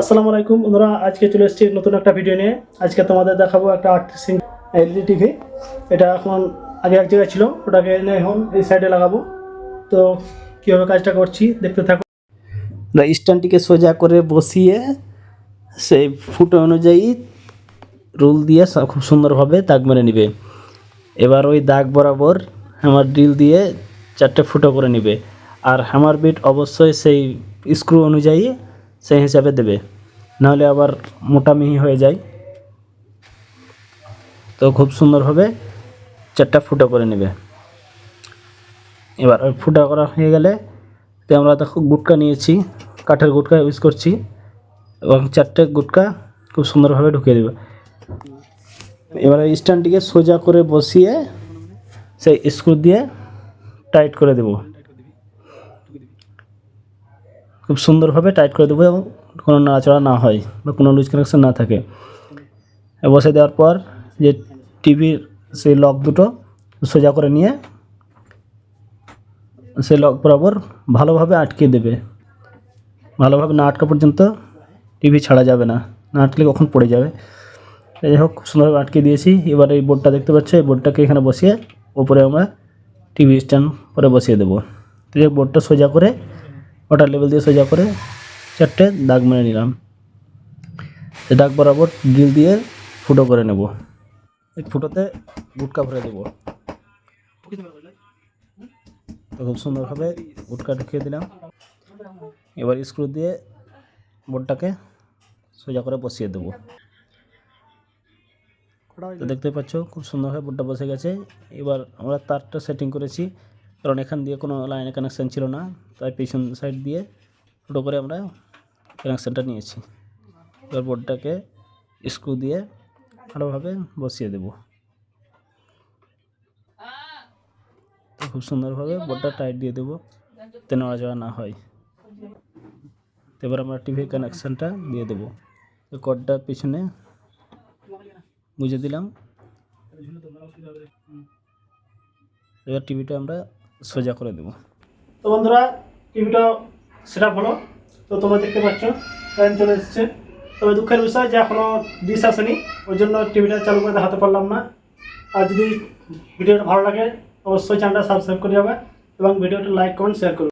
আসসালামু আলাইকুম বন্ধুরা, আজকে চলে এসেছি নতুন একটা ভিডিও নিয়ে। আজকে তোমাদের দেখাবো একটা আটত্রিশ ইঞ্চ এলইডি টিভি এটা এখন আগে এক জায়গায় ছিল, ওটাকে এনে এখন এই সাইডে লাগাবো। তো কীভাবে কাজটা করছি, দেখতে থাকো। স্ট্যান্ডটিকে সোজা করে বসিয়ে সেই ফুটো অনুযায়ী রুল দিয়ে খুব সুন্দরভাবে দাগ মেরে নিবে। এবার ওই দাগ বরাবর হ্যামার ড্রিল দিয়ে চারটে ফুটো করে নিবে। আর হ্যামার বিট অবশ্যই সেই স্ক্রু অনুযায়ী সেই হিসাবে দেবে। নাহলে আবার মোটা মিহি হয়ে যায়। তো খুব সুন্দরভাবে চারটা ফুটো করে নেবে। এবার ওই ফুটা করা হয়ে গেলে তো আমরা দেখো গুটকা নিয়েছি, কাঠের গুটকা ইউজ করছি এবং চারটে গুটকা খুব সুন্দরভাবে ঢুকিয়ে দেবে। এবার এই স্ট্যান্ডটিকে সোজা করে বসিয়ে সেই স্ক্রু দিয়ে টাইট করে দেব। খুব সুন্দরভাবে টাইট করে দেবো এবং কোনো নাড়াচড়া না হয় বা কোনো লুজ কানেকশন না থাকে। বসে দেওয়ার পর যে টিভির সেই লক দুটো সোজা করে নিয়ে সে লক বরাবর ভালোভাবে আটকে দেবে। ভালোভাবে না আটকা পর্যন্ত টিভি ছাড়া যাবে না না আটলে কখন পড়ে যাবে। যাই হোক সুন্দরভাবে আটকে দিয়েছি। এবার এই বোর্ডটা দেখতে পাচ্ছ, এই বোর্ডটাকে এখানে বসিয়ে উপরে আমরা টিভি স্ট্যান্ড করে বসিয়ে দেবো। তো বোর্ডটা সোজা করে ওটা লেভেল দিয়ে সোজা করে চারটে দাগ মেরে নিলাম। দাগ বরাবর ড্রিল দিয়ে ফুটো করে নেব। এই ফুটোতে গুটকা ভরে দেবো। তো খুব সুন্দরভাবে উটকা ঢুকিয়ে দিলাম। এবার স্ক্রু দিয়ে বোর্ডটাকে সোজা করে বসিয়ে দেবো। দেখতে পাচ্ছ, খুব সুন্দরভাবে বোর্ডটা বসে গেছে। এবার আমরা তারটা সেটিং করেছি। কারণ এখান দিয়ে কোনো লাইনে কানেকশান ছিল না, তাই পিছন সাইড দিয়ে ছোটো করে আমরা কানেকশানটা নিয়েছি। এবার বোর্ডটাকে স্ক্রু দিয়ে ভালোভাবে বসিয়ে দেবো। খুব সুন্দরভাবে বোর্ডটা টাইট দিয়ে দেবো, যাতে নড়াচড়া না হয়। এবার আমরা টিভির কানেকশানটা দিয়ে দেবো। কর্ডটা পিছনে বুঝে দিলাম। এবার টিভিটা আমরা সোজা করে দেবো। তো বন্ধুরা, টিভিটা সেটা হলো। তো তোমরা দেখতে পাচ্ছ লাইন চলে এসেছে। তবে দুঃখের বিষয় যে এখনও ডিস আসেনি, ওই জন্য টিভিটা চালু করে দেখাতে পারলাম না। আর যদি ভিডিওটা ভালো লাগে, অবশ্যই চ্যানেলটা সাবস্ক্রাইব করে যাবে এবং ভিডিওটা লাইক কমেন্ট শেয়ার করবে।